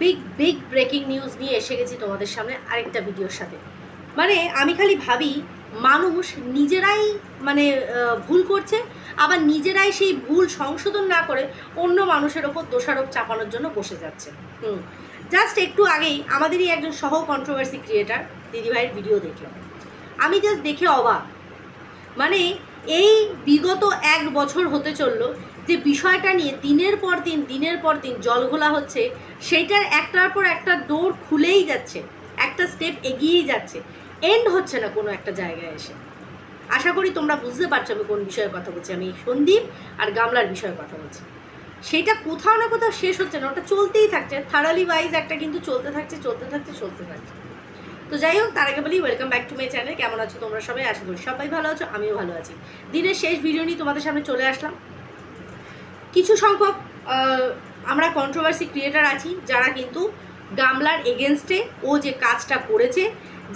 Big big breaking news নিয়ে এসে গেছি তোমাদের সামনে আরেকটা ভিডিওর সাথে। মানে আমি খালি ভাবি, মানুষ নিজেরাই মানে ভুল করছে, আবার নিজেরাই সেই ভুল সংশোধন না করে অন্য মানুষের ওপর দোষারোপ চাপানোর জন্য বসে যাচ্ছে। হুম। জাস্ট একটু আগেই আমাদেরই একজন সহ কন্ট্রোভার্সি ক্রিয়েটার দিদিভাইয়ের ভিডিও দেখলাম। আমি জাস্ট দেখে অবাক। মানে এই বিগত এক বছর হতে চলল যে বিষয়টা নিয়ে দিনের পর দিন, দিনের পর দিন জলঘোলা হচ্ছে, সেইটার একটার পর একটা ডোর খুলেই যাচ্ছে, একটা স্টেপ এগিয়েই যাচ্ছে। এন্ড হচ্ছে না কোনো একটা জায়গায় এসে। আশা করি তোমরা বুঝতে পারছ আমি কোন বিষয়ে কথা বলছি। আমি সন্দীপ আর গামলার বিষয়ে কথা বলছি। সেটা কোথাও না কোথাও শেষ হচ্ছে না, ওটা চলতেই থাকছে। থারালি ওয়াইজ একটা কিন্তু চলতে থাকছে চলতে থাকছে চলতে থাকছে। তো যাই হোক, তার আগে বলি welcome back to my channel কেমন আছো তোমরা সবাই? আশা করি সবাই ভালো আছো, আমিও ভালো আছি। দিনের শেষ ভিডিও নিয়ে তোমাদের সামনে চলে আসলাম। কিছু সংখ্যক আমরা কন্ট্রোভার্সি ক্রিয়েটার আছি, যারা কিন্তু গামলার এগেনস্টে ও যে কাজটা করেছে,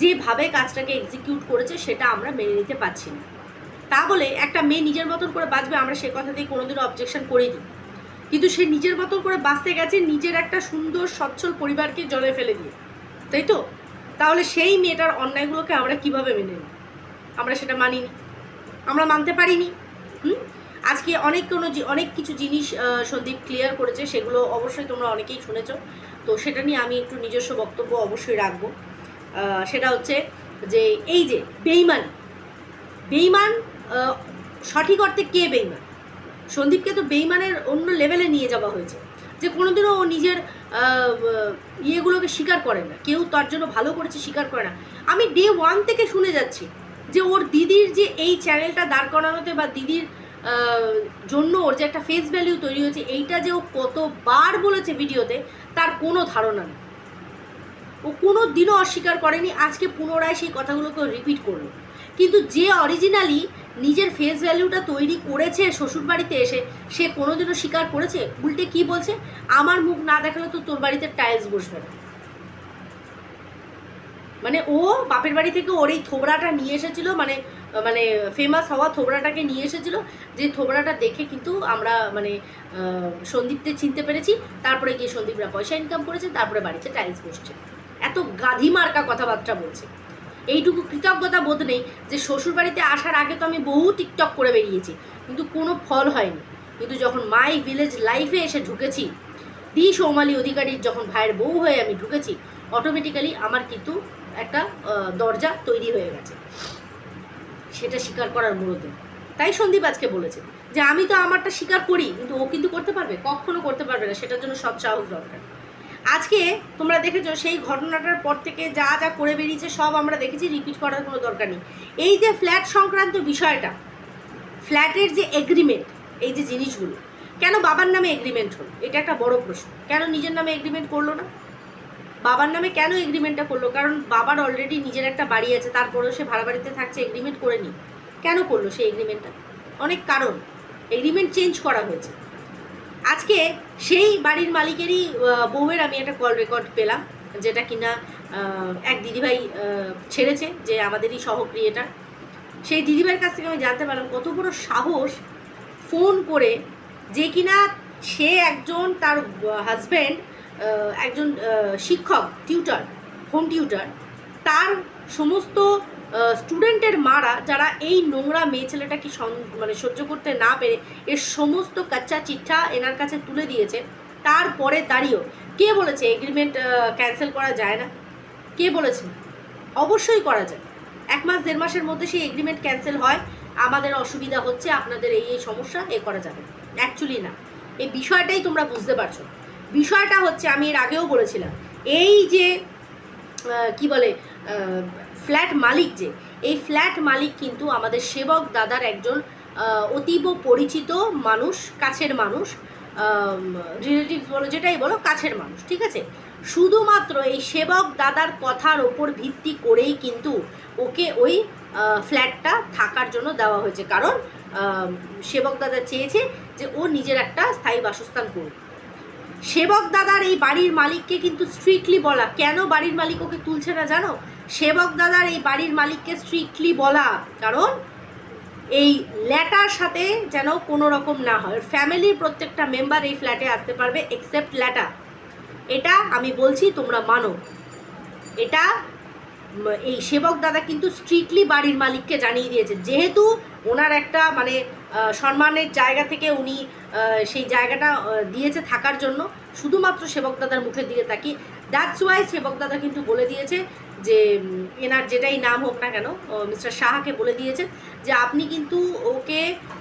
যেভাবে কাজটাকে এক্সিকিউট করেছে, সেটা আমরা মেনে নিতে পারছি না। তা বলে একটা মেয়ে নিজের মতন করে বাঁচবে, আমরা সে কথা কথাতেই কোনোদিনও অবজেকশন করিনি। কিন্তু সে নিজের মতন করে বাঁচতে গেছে, নিজের একটা সুন্দর, সচ্ছল পরিবারকে জলে ফেলে দিয়ে। তাই তো? তাহলে সেই মেয়েটার অন্যায়গুলোকে আমরা কীভাবে মেনে নিই আমরা সেটা মানিনি। আমরা মানতে পারিনি। হুম? আজকে অনেক কোনো অনেক কিছু জিনিস সন্দীপ ক্লিয়ার করেছে, সেগুলো অবশ্যই তোমরা অনেকেই শুনেছ। তো সেটা নিয়ে আমি একটু নিজস্ব বক্তব্য অবশ্যই রাখব। সেটা হচ্ছে যে এই যে বেইমান বেইমান সঠিক অর্থে কে বেইমান? সন্দীপকে তো বেইমানের অন্য লেভেলে নিয়ে যাওয়া হয়েছে। যে কোনোদিনও ও নিজের ইয়েগুলোকে স্বীকার করে না। কেউ তার জন্য ভালো করেছে, স্বীকার করে না। আমি ডে ওয়ান থেকে শুনে যাচ্ছি যে ওর দিদির যে এই চ্যানেলটা দাঁড় করানোতে বা দিদির জন্য ওর যে একটা ফেস ভ্যালিউ তৈরি হয়েছে, এইটা যে ও কতবার বলেছে ভিডিওতে, তার কোনো ধারণা নেই। ও কোনো দিনও অস্বীকার করেনি, আজকে পুনরায় সেই কথাগুলোকে রিপিট করল। কিন্তু যে অরিজিনালি নিজের ফেস ভ্যালুটা তৈরি করেছে শ্বশুরবাড়িতে এসে, সে কোনোদিনও স্বীকার করেছে? উল্টে কি বলছে? আমার মুখ না দেখালে তো তোর বাড়িতে টাইলস বসবে না। মানে ও বাপের বাড়ি থেকে ওর এই থোবড়াটা নিয়ে এসেছিল মানে মানে ফেমাস হওয়া থোবড়াটাকে নিয়ে এসেছিল, যে থোবড়াটা দেখে কিন্তু আমরা মানে সন্দীপদের চিনতে পেরেছি। তারপরে গিয়ে সন্দীপরা পয়সা ইনকাম করেছে, তারপরে বাড়িতে টাইলস বসছে। এত গাধি মার্কা কথাবার্তা বলছে। এইটুকু কৃতজ্ঞতা বোধ নেই যে শ্বশুর বাড়িতে আসার আগে তো আমি বহু টিকটক করে বেরিয়েছি, কিন্তু কোনো ফল হয়নি। কিন্তু যখন মাই ভিলেজ লাইফে এসে ঢুকেছি দি সৌমালি অধিকারীর যখন ভাইয়ের বউ হয়ে আমি ঢুকেছি অটোমেটিক্যালি আমার কিন্তু একটা দরজা তৈরি হয়ে গেছে। সেটা স্বীকার করার মুহূর্তে তাই সন্দীপ আজকে বলেছে যে, আমি তো আমারটা স্বীকার করি, কিন্তু ও কিন্তু করতে পারবে? কখনো করতে পারবে না। সেটার জন্য সব সাহস দরকার। আজকে তোমরা দেখেছ সেই ঘটনাটার পর থেকে যা যা করে বেরিয়েছে, সব আমরা দেখেছি রিপিট করার কোনো দরকার নেই। এই যে ফ্ল্যাট সংক্রান্ত বিষয়টা ফ্ল্যাটের যে এগ্রিমেন্ট এই যে জিনিসগুলো, কেন বাবার নামে এগ্রিমেন্ট হলো? এটা একটা বড় প্রশ্ন। কেন নিজের নামে এগ্রিমেন্ট করল না? বাবার নামে কেন এগ্রিমেন্টটা করল? কারণ বাবার অলরেডি নিজের একটা বাড়ি আছে, তারপরেও সে ভাড়া বাড়িতে থাকছে এগ্রিমেন্ট করে নি। কেন করল সেই এগ্রিমেন্টটা অনেক কারণ। এগ্রিমেন্ট চেঞ্জ করা হয়েছে। আজকে সেই বাড়ির মালিকেরই বউয়ের আমি একটা কল রেকর্ড পেলাম, যেটা কিনা এক দিদিভাই ছেড়েছে, যে আমাদেরই সহ ক্রিয়েটার সেই দিদিভাইয়ের কাছ থেকে আমি জানতে পারলাম কত বড় সাহস ফোন করে যে কিনা সে একজন তার হাজব্যান্ড একজন শিক্ষক টিউটার হোম টিউটার তার সমস্ত স্টুডেন্টের মারা যারা এই নোংরা মেয়ে ছেলেটাকে মানে সহ্য করতে না পেরে এর সমস্ত কাচ্চা চিঠা এনার কাছে তুলে দিয়েছে। তারপরে দাঁড়িয়েও কে বলেছে এগ্রিমেন্ট ক্যান্সেল করা যায় না? কে বলেছে? অবশ্যই করা যায়। এক মাস, দেড় মাসের মধ্যে সেই এগ্রিমেন্ট ক্যান্সেল হয়। আমাদের অসুবিধা হচ্ছে, আপনাদের এই এই সমস্যা, এ করা যাবে। অ্যাকচুয়ালি না। এই বিষয়টাই তোমরা বুঝতে পারছ। বিষয়টা হচ্ছে আমি এর আগেও বলেছিলাম, এই যে কি বলে ফ্ল্যাট মালিক যে, এই ফ্ল্যাট মালিক কিন্তু আমাদের সেবক দাদার একজন অতীব পরিচিত মানুষ, কাছের মানুষ রিলেটিভ বলো, যেটাই বলো, কাছের মানুষ, ঠিক আছে? শুধুমাত্র এই সেবক দাদার কথার ওপর ভিত্তি করেই কিন্তু ওকে ওই ফ্ল্যাটটা থাকার জন্য দেওয়া হয়েছে। কারণ সেবক দাদা চেয়েছে যে ও নিজের একটা স্থায়ী বাসস্থান করুক। সেবক দাদার এই বাড়ির মালিককে কিন্তু স্ট্রিক্টলি বলা। কেন বাড়ির মালিক ওকে তুলছে না জানো? সেবক দাদার এই বাড়ির মালিককে স্ট্রিক্টলি বলা। কারণ এই ল্যাটার সাথে যেন কোনো রকম না হয়। ফ্যামিলির প্রত্যেকটা মেম্বার এই ফ্ল্যাটে আসতে পারবে এক্সেপ্ট ল্যাটা এটা আমি বলছি, তোমরা মানো। এটা এই সেবক দাদা কিন্তু স্ট্রিক্টলি বাড়ির মালিককে জানিয়ে দিয়েছে। যেহেতু ওনার একটা মানে সম্মানের জায়গা থেকে উনি সেই জায়গাটা দিয়েছে থাকার জন্য। শুধুমাত্র সেবক দাদার মুখের দিকে তাকি দ্যাটস ওয়াই সেবক দাদা কিন্তু বলে দিয়েছে যে এনার যেটাই নাম হোক না কেন মিস্টার শাহাকে বলে দিয়েছে যে, আপনি কিন্তু ওকে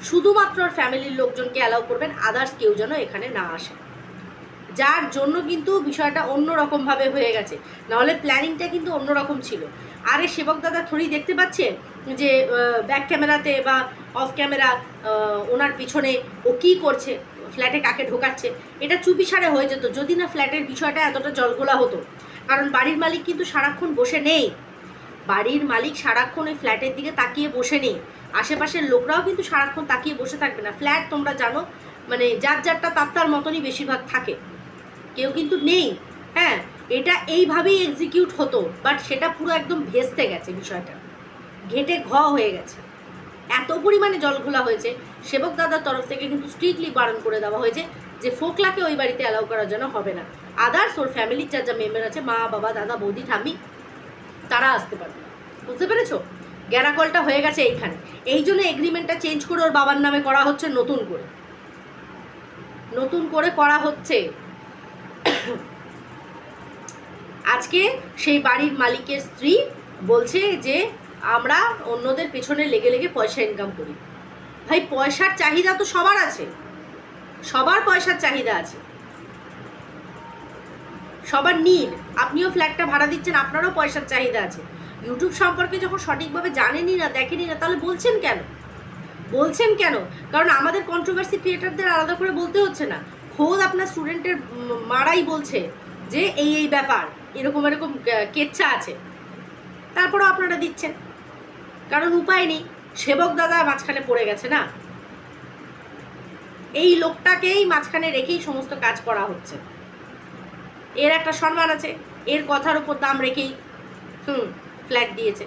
শুধুমাত্র ফ্যামিলির লোকজনকে অ্যালাউ করবেন আদার্স কেউ যেন এখানে না আসে। যার জন্য কিন্তু বিষয়টা অন্যরকমভাবে হয়ে গেছে। নাহলে প্ল্যানিংটা কিন্তু অন্যরকম ছিল। আরে সেবক দাদা থরি দেখতে পাচ্ছে যে ব্যাক ক্যামেরাতে বা অফ ক্যামেরা ওনার পিছনে ও কী করছে? ফ্ল্যাটে কাকে ঢোকাচ্ছে? এটা চুপিসারে হয়ে যেত। যদি না ফ্ল্যাটের বিষয়টা এতটা জলগোলা হতো। কারণ বাড়ির মালিক কিন্তু সারাক্ষণ বসে নেই। বাড়ির মালিক সারাক্ষণ ওই ফ্ল্যাটের দিকে তাকিয়ে বসে নেই। আশেপাশের লোকরাও কিন্তু সারাক্ষণ তাকিয়ে বসে থাকবে না। ফ্ল্যাট তোমরা জানো মানে যার যারটা তার তার মতনই বেশিরভাগ থাকে। কেউ কিন্তু নেই। হ্যাঁ এটা এইভাবেই এক্সিকিউট হতো বাট সেটা পুরো একদম ভেস্তে গেছে বিষয়টা। ঘেটে ঘ হয়ে গেছে। এত পরিমাণে জলঘোলা হয়েছে, সেবক দাদার তরফ থেকে কিন্তু স্ট্রিক্টলি বারণ করে দেওয়া হয়েছে যে ফোকলাকে ওই বাড়িতে অ্যালাউ করার জন্য হবে না। আদার্স ওর ফ্যামিলির যা যা মেম্বার আছে, মা, বাবা, দাদা, বৌদি, ঠাম্মি, তারা আসতে পারবে বুঝতে পেরেছ? গ্যারাকলটা হয়ে গেছে এইখানে। এই জন্য এগ্রিমেন্টটা চেঞ্জ করে ওর বাবার নামে করা হচ্ছে নতুন করে। নতুন করে করা হচ্ছে। আজকে সেই বাড়ির মালিকের স্ত্রী বলছে যে, আমরা অন্যদের পেছনে লেগে লেগে পয়সা ইনকাম করি। ভাই, পয়সার চাহিদা তো সবার আছে। সবার পয়সার চাহিদা আছে। সবার নীল আপনিও ফ্ল্যাটটা ভাড়া দিচ্ছেন, আপনারও পয়সার চাহিদা আছে। ইউটিউব সম্পর্কে যখন সঠিকভাবে জানেনই না দেখেনই না, তাহলে বলছেন কেন? বলছেন কেন? কারণ আমাদের কন্ট্রোভার্সি ক্রিয়েটারদের আলাদা করে বলতে হচ্ছে না। খোদ আপনার স্টুডেন্টের মারাই বলছে যে এই এই ব্যাপার, এরকম এরকম কেচ্ছা আছে। তারপরেও আপনারা দিচ্ছেন। কারণ উপায় নেই। সেবক দাদা মাঝখানে পড়ে গেছে না? এই লোকটাকেই মাঝখানে রেখেই সমস্ত কাজ করা হচ্ছে। এর একটা সম্মান আছে। এর কথার উপর দাম রেখেই, হুম ফ্ল্যাট দিয়েছে।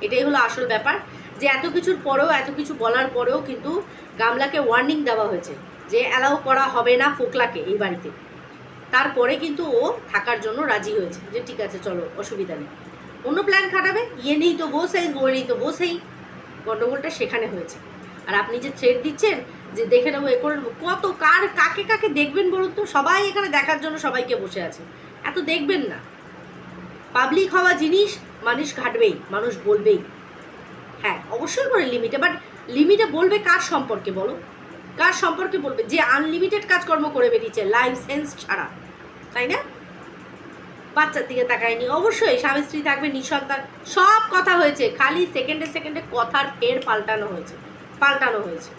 এটাই হলো আসল ব্যাপার। যে এত কিছুর পরেও, এত কিছু বলার পরেও কিন্তু গামলাকে ওয়ার্নিং দেওয়া হয়েছে যে অ্যালাউ করা হবে না ফোকলাকে এই বাড়িতে। তারপরে কিন্তু ও থাকার জন্য রাজি হয়েছে যে ঠিক আছে, চলো, অসুবিধা নেই। অন্য প্ল্যান খাটাবে? ইয়ে নেই তো বসেই বই নেই তো, বসেই। গন্ডগোলটা সেখানে হয়েছে। আর আপনি যে থ্রেড দিচ্ছেন, যে দেখে নেব, এ করে কত, কার, কাকে কাকে দেখবেন বলুন তো? সবাই এখানে দেখার জন্য সবাইকে বসে আছে। এত দেখবেন না। পাবলিক হওয়া জিনিস, মানুষ ঘাটবেই, মানুষ বলবেই। হ্যাঁ অবশ্যই করে লিমিটে বাট লিমিটে বলবে কার সম্পর্কে বলো? কার সম্পর্কে বলবে? যে আনলিমিটেড কাজকর্ম করে বেরিয়েছে লাইফ সেন্স ছাড়া, তাই না? বাচ্চার দিকে তাকায়নি, অবশ্যই স্বামী স্ত্রী থাকবে, নিঃসন্তান, সব কথা হয়েছে, খালি সেকেন্ডে সেকেন্ডে কথার ফের পাল্টানো হয়েছে পাল্টানো হয়েছে।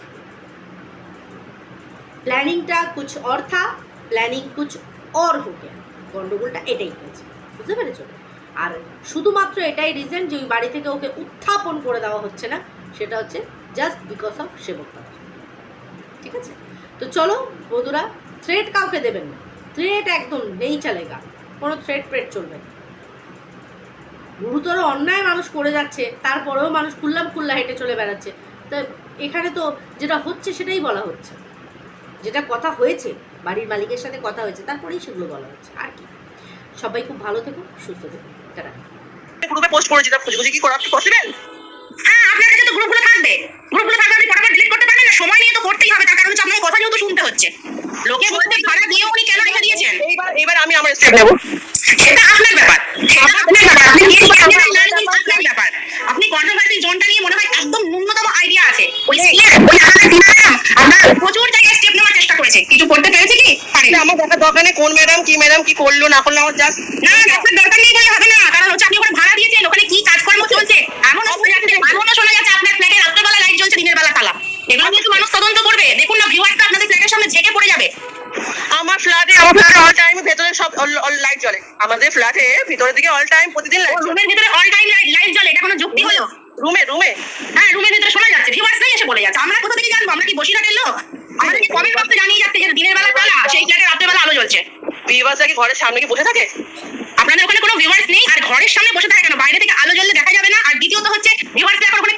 প্ল্যানিংটা কুছ অর থা প্ল্যানিং কুছ অর হো গন্ডগোলটা এটাই হয়েছে, বুঝতে পেরেছ? আর শুধুমাত্র এটাই রিজন যে ওই বাড়ি থেকে ওকে উত্থাপন করে দেওয়া হচ্ছে না, সেটা হচ্ছে জাস্ট বিকজ অফ সেবক ঠিক আছে? তো চলো বন্ধুরা থ্রেট কাউকে দেবেন না। থ্রেট একদম নেই চলেগা। কোনো থ্রেট প্রেট চলবে না। গুরুতর অন্যায় মানুষ করে যাচ্ছে, তারপরেও মানুষ খুল্লাম খুল্লা হেঁটে চলে বেড়াচ্ছে। তা এখানে তো যেটা হচ্ছে সেটাই বলা হচ্ছে। যেটা কথা হয়েছে, বাড়ির মালিকের সাথে কথা হয়েছে, তারপরেই সেগুলো বলা হচ্ছে। আর কি? সবাই খুব ভালো থেকো, সুস্থ থেকো। গ্রুপে পোস্ট করেছি তার খুঁজে খুঁজে কি করা পসিবল হ্যাঁ আপনার কাছে তো গ্রুপগুলো থাকবে। গ্রুপগুলো থাকলে আপনি ফটাফট ডিলিট করতে পারবেন না সময় নিয়ে তো করতেই হবে তার কারণ হচ্ছে আপনাকে কথা যেহেতু শুনতে হচ্ছে। লোকে বলতে ভাড়া দিয়ে উনি কেন রেখে দিয়েছেন? এইবার এবার আমি আমার স্টেপ নেব সেটা আপনার ব্যাপার। সেটা আপনার ব্যাপার। আপনি কি আপনার ব্যাপার। আপনি কন্ট্রোভার্সি জোনটা নিয়ে মনে হয় একদম ন্যূনতম আইডিয়া আছে। ওই সিএম ওই আমাদের ম্যাডাম আমরা প্রচুর জায়গায় স্টেপ নেওয়ার চেষ্টা করেছে। কিছু করতে পেরেছে কি? পারেনি আমার দেখার দরকার নেই কোন ম্যাডাম কি ম্যাডাম কি করল না করল আমার জাস্ট না আপনার দরকার নেই বলে হবে না। কারণ হচ্ছে আপনি ওখানে ভাড়া দিয়েছেন ওখানে কি কাজকর্ম চলছে? এমন এমনও শোনা যাচ্ছে আপনার ফ্ল্যাটে রাত্রেবেলা লাইট জ্বলছে দিনের বেলা তালা। এগুলো কিন্তু মানুষ তদন্ত করবে। দেখুন না ভিউয়ারটা আপনাদের ফ্ল্যাটের সামনে ঝেঁকে পড়ে যাবে। আমার ফ্ল্যাটে আমার ফ্ল্যাটে অল টাইম ভেতরে সব লাইট জ্বলে। আমাদের ফ্ল্যাটে ভিতরের দিকে অল টাইম প্রতিদিন লাইট রুমের ভিতরে অল টাইম লাইট জ্বলে এটা কোনো যুক্তি হলো? রুমে রুমে হ্যাঁ রুমের ভিতরে শোনা যাচ্ছে ভিউয়ার্সরাই এসে বলে যাচ্ছে। আমরা কোথা থেকে জানব? আমরা কি বসিরহাটের লোক? আমাদেরকে কমেন্ট বক্সে জানিয়ে যাচ্ছে যে দিনের বেলা তালা সেই ফ্ল্যাটে রাতের বেলা আলো জ্বলছে। বিবাসা কি ঘরের সামনে কি বসে থাকে? আপনাদের ওখানে কোনো ভিউয়ার্স নেই? আর ঘরের সামনে বসে থাকে কেন? বাইরে থেকে আলো জ্বললে দেখা যাবে না? আর দ্বিতীয়ত হচ্ছে ভিউয়ার্সরা এখন ওখানে